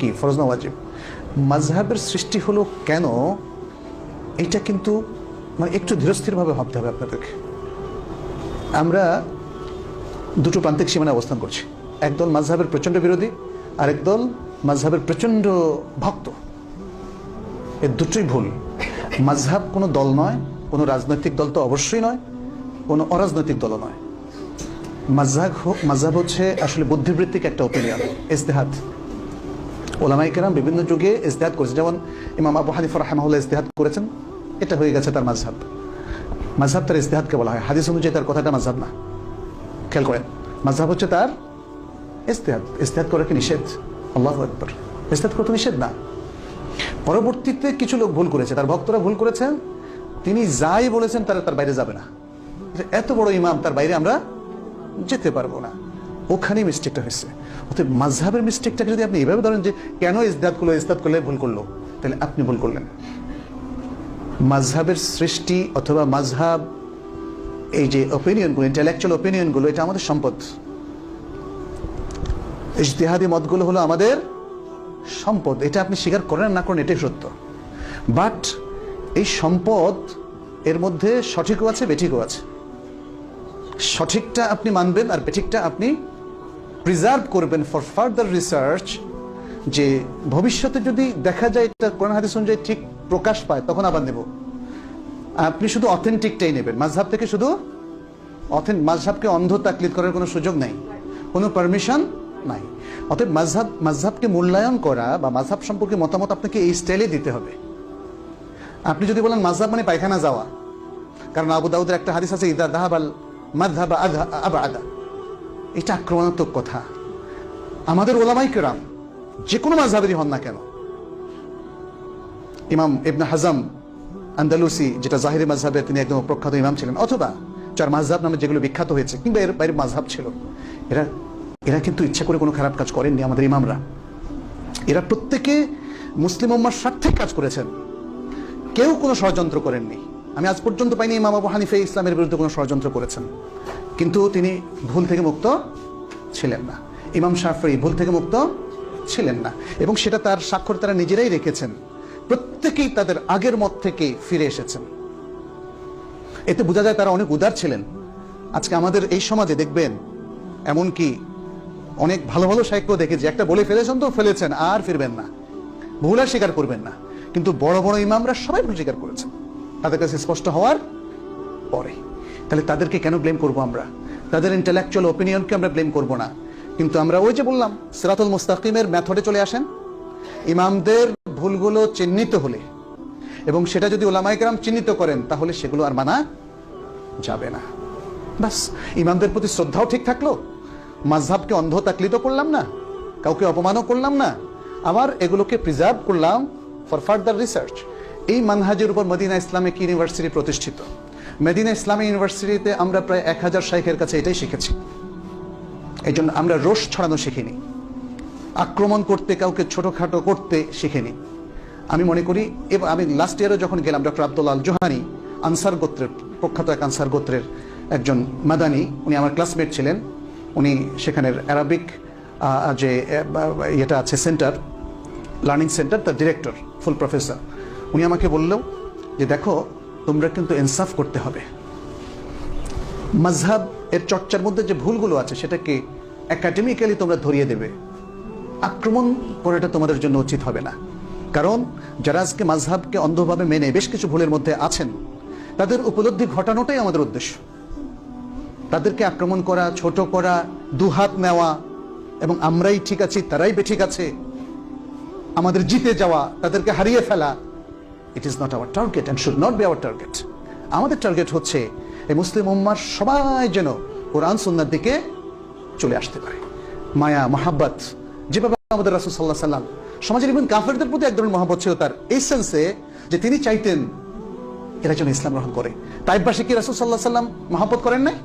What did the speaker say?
কি? ফরজ না ওয়াজিব? মাঝহাবের সৃষ্টি হলো কেন? এটা কিন্তু মানে একটু ধীরস্থিরভাবে ভাবতে হবে আপনাদেরকে। আমরা দুটো প্রান্তিক সীমানায় অবস্থান করছি। একদল মাঝহাবের প্রচণ্ড বিরোধী আর একদল মাঝহাবের প্রচণ্ড ভক্ত। এর দুটোই ভুল। মাঝহাব কোনো দল নয়, কোনো রাজনৈতিক দল তো অবশ্যই নয়, কোনো অরাজনৈতিক দলও নয়। মাঝহাব মাঝহাব হচ্ছে আসলে বুদ্ধিবৃত্তিক একটা ওপিনিয়ন ইস্তেহাদ ওলামাই কেরাম বিভিন্ন যুগে ইস্তেহাদ করেছে। যেমন ইমাম আবু হানিফা রাহমাহুল্লাহ ইস্তেহাদ করেছেন। এটা হয়ে গেছে তার মাঝহাব মাঝহাব তার ইস্তেহাদকে বলা হয়। হাদিস অনুযায়ী তার কথাটা মাঝহাব না। খেয়াল করেন। মাঝহাব হচ্ছে তার ইস্তেহাদ ইস্তেহাদ করা কি নিষেধ? আল্লাহ একবার ইস্তেহাদ করতে নিষেধ না। পরবর্তীতে কিছু লোক ভুল করেছে। তার ভক্তরা ভুল করেছেন। তিনি যাই বলেছেন, তারা তার বাইরে যাবে না। এত বড় ইমাম, তার বাইরে আমরা যেতে পারব না। ওখানেই মিস্টেকটা হয়েছে। অতএব মাঝহাবের মিস্টেকটাকে যদি আপনি এভাবে ধরেন যে, কেন ইসদাত করল ইসদাত করলে ভুল করল, তাহলে আপনি ভুল করলেন। মাঝহাবের সৃষ্টি অথবা মাঝহাব এই যে ওপিনিয়নগুলো ইন্টেলেকচুয়াল ওপিনিয়নগুলো এটা আমাদের সম্পদ। ইজতিহাদি মতগুলো হলো আমাদের সম্পদ। এটা আপনি স্বীকার করেন না করেন, এটাই সত্য। বাট এই সম্পদ, এর মধ্যে সঠিকও আছে, বেঠিকও আছে। সঠিকটা আপনি মানবেন আর বেঠিকটা আপনি প্রিজার্ভ করবেন ফর ফার্দার রিসার্চ যে ভবিষ্যতে যদি দেখা যায় এটা কোরআন হাদিস অনুযায়ী ঠিক প্রকাশ পায়, তখন আবার নেব। আপনি শুধু অথেন্টিকটাই নেবেন। মাঝহাব থেকে শুধু অথেন মাঝহাবকে অন্ধ তাকলিদ করার কোনো সুযোগ নাই। কোনো পারমিশন নাই। অতএব মাঝহাব মাঝহাবকে মূল্যায়ন করা বা মাঝহাব সম্পর্কে মতামত আপনাকে এই স্টাইলে দিতে হবে। আপনি যদি বলেন মাঝহাব মানে পায়খানা যাওয়া, কারণ আবু দাউদের একটা হাদিস আছে, ইদা দাহাবাল মাযহাবা আধা আবাদা। এটা আক্রমণাত্মক কথা। আমাদের ওলামাই কেরাম, যে কোনো মাঝহাবেরই হন না কেন। ইমাম ইবনে হাজাম আন্দালুসি, যেটা জাহিরি মাঝহাবের তিনি একদম প্রখ্যাত ইমাম ছিলেন, অথবা যার মাঝহাব নামে যেগুলো বিখ্যাত হয়েছে, কিংবা এর বাইরে মাঝহাব ছিল, এরা এরা কিন্তু ইচ্ছা করে কোনো খারাপ কাজ করেননি আমাদের ইমামরা। এরা প্রত্যেকে মুসলিম উম্মার স্বার্থে কাজ করেছেন। কেউ কোনো ষড়যন্ত্র করেননি। আমি আজ পর্যন্ত পাইনি ইমাম আবু হানিফে ইসলামের বিরুদ্ধে কোনো ষড়যন্ত্র করেছেন। কিন্তু তিনি ভুল থেকে মুক্ত ছিলেন না। ইমাম শাফরি ভুল থেকে মুক্ত ছিলেন না। এবং সেটা তার স্বাক্ষর তারা নিজেরাই রেখেছেন। প্রত্যেকেই তাদের আগের মত থেকে ফিরে এসেছেন। এতে বোঝা যায় তারা অনেক উদার ছিলেন। আজকে আমাদের এই সমাজে দেখবেন, এমনকি অনেক ভালো ভালো সাহিত্য দেখেছি একটা বলে ফেলেছেন তো ফেলেছেন, আর ফিরবেন না। ভুল আর স্বীকার করবেন না। কিন্তু বড় বড় ইমামরা সবাই ভুল স্বীকার করেছেন। তাদের কাছে স্পষ্ট হওয়ার পরে। তাহলে তাদেরকে কেন ব্লেম করব আমরা? তাদের ইন্টেলেকচুয়াল ওপিনিয়নকে আমরা ব্লেম করব না। কিন্তু আমরা ওই যে বললাম, সিরাতুল মুস্তাকিমের মেথডে চলে আসেন। ইমামদের ভুলগুলো চিহ্নিত হলে এবং সেটা যদি ওলামাইকরাম চিহ্নিত করেন, তাহলে সেগুলো আর মানা যাবে না। বাস ইমামদের প্রতি শ্রদ্ধাও ঠিক থাকল। মাঝহাবকে অন্ধ তাকলিত করলাম না, কাউকে অপমানও করলাম না। আবার এগুলোকে প্রিজার্ভ করলাম ফর ফার্দার রিসার্চ এই মানহাজের উপর মদিনা ইসলামিক ইউনিভার্সিটি প্রতিষ্ঠিত। মেদিনা ইসলামী ইউনিভার্সিটিতে আমরা প্রায় এক হাজার শাইখের কাছে এটাই শিখেছি। এই জন্য আমরা রোষ ছড়ানো শিখিনি। আক্রমণ করতে, কাউকে ছোটোখাটো করতে শিখিনি। আমি মনে করি, এবং আমি লাস্ট ইয়ারে যখন গেলাম doctor Abdullah al Johani, answer গোত্রের প্রখ্যাত এক আনসার গোত্রের একজন মাদানি, উনি আমার ক্লাসমেট ছিলেন। উনি সেখানের অ্যারাবিক যে ইয়েটা আছে সেন্টার লার্নিং সেন্টার তার ডিরেক্টর ফুল প্রফেসর উনি আমাকে বললেও যে, দেখো তোমরা কিন্তু ইনসাফ করতে হবে। মাঝহাব এর চর্চার মধ্যে যে ভুলগুলো আছে, সেটাকে একাডেমিক্যালি তোমরা ধরিয়ে দেবে। আক্রমণ করাটা তোমাদের জন্য উচিত হবে না। কারণ, যারা আজকে মাঝহাবকে অন্ধভাবে মেনে বেশ কিছু ভুলের মধ্যে আছেন, তাদের উপলব্ধি ঘটানোটাই আমাদের উদ্দেশ্য। তাদেরকে আক্রমণ করা, ছোট করা দুহাত নেওয়া, এবং আমরাই ঠিক আছি, তারাই বেঠিক আছে, আমাদের জিতে যাওয়া, তাদেরকে হারিয়ে ফেলা it is not our target and should not be our target আমাদের টার্গেট হচ্ছে এই মুসলিম উম্মার সবাই যেন কোরআন সুন্নার দিকে চলে আসতে পারে। মায়া, মহাব্বত, যেভাবে আমাদের রাসুল সাল্লাহ সাল্লাম সমাজের ইভেন কাফেরদের প্রতি এক ধরনের মহাব্বত ছিল তার এই সেন্সে যে তিনি চাইতেন এরা যেন ইসলাম গ্রহণ করে। তাইবাসী কি রাসুল সাল্লাহ সাল্লাম মহাব্বত করেন নাই?